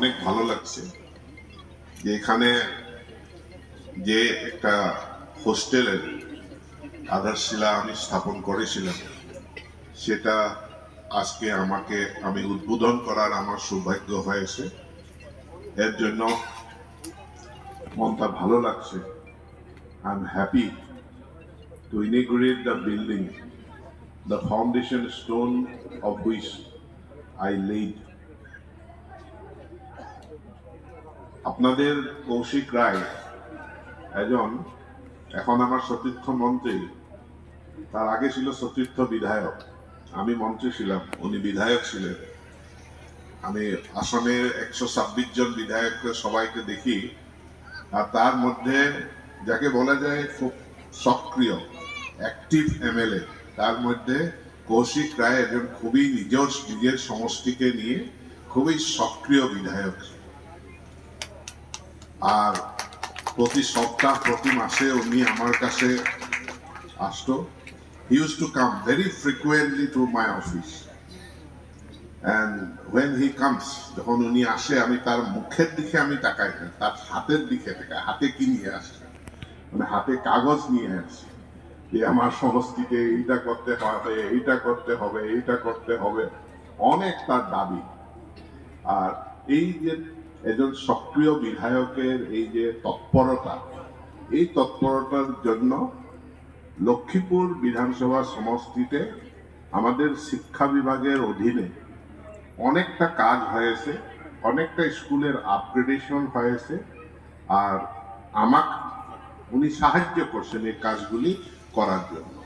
অনেক ভালো লাগছে। যে এখানে যে একটা হোস্টেলের আধারশিলা আমি স্থাপন করেছিলাম, সেটা আজকে আমাকে, আমি উদ্বোধন করার আমার সৌভাগ্য হয়েছে। এর জন্য মনটা ভালো লাগছে। I am happy to inaugurate the building the foundation stone of which I laid আপনাদের কৌশিক রায় একজন এখন আমার সতীর্থ মন্ত্রী। তার আগে ছিল সতীর্থ বিধায়ক। আমি মন্ত্রী ছিলাম, উনি বিধায়ক ছিলেন। আমি আসামের একশো ছাব্বিশ জন বিধায়ককে সবাইকে দেখি। আর তার মধ্যে যাকে বলা যায় খুব সক্রিয় অ্যাক্টিভ এমএলএ তার মধ্যে কৌশিক রায় একজন খুবই নিজের নিজের সমষ্টিকে নিয়ে খুবই সক্রিয় বিধায়ক। আর প্রতি সপ্তাহ, প্রতি মাসে উনি আমার কাছে আসতো। Used to come very frequently to my office. And when he comes, যখন উনি আসে, আমি তার মুখের দিকে আমি তাকাই না, তার হাতের দিকে তাকাই, হাতে কি নিয়ে আসে মানে হাতে কাগজ নিয়ে আসে যে আমার সমষ্টিতে এইটা করতে হবে, এইটা করতে হবে, এইটা করতে হবে। অনেক তার দাবি। আর এই যে একজন সক্রিয় বিধায়কের এই যে তৎপরতা, এই তৎপরতার জন্য লক্ষ্মীপুর বিধানসভা সমষ্টিতে আমাদের শিক্ষা বিভাগের অধীনে অনেকটা কাজ হয়েছে, অনেকটা স্কুলের আপগ্রেডেশন হয়েছে, আর আমাকে উনি সাহায্য করছেন এই কাজগুলি করার জন্য।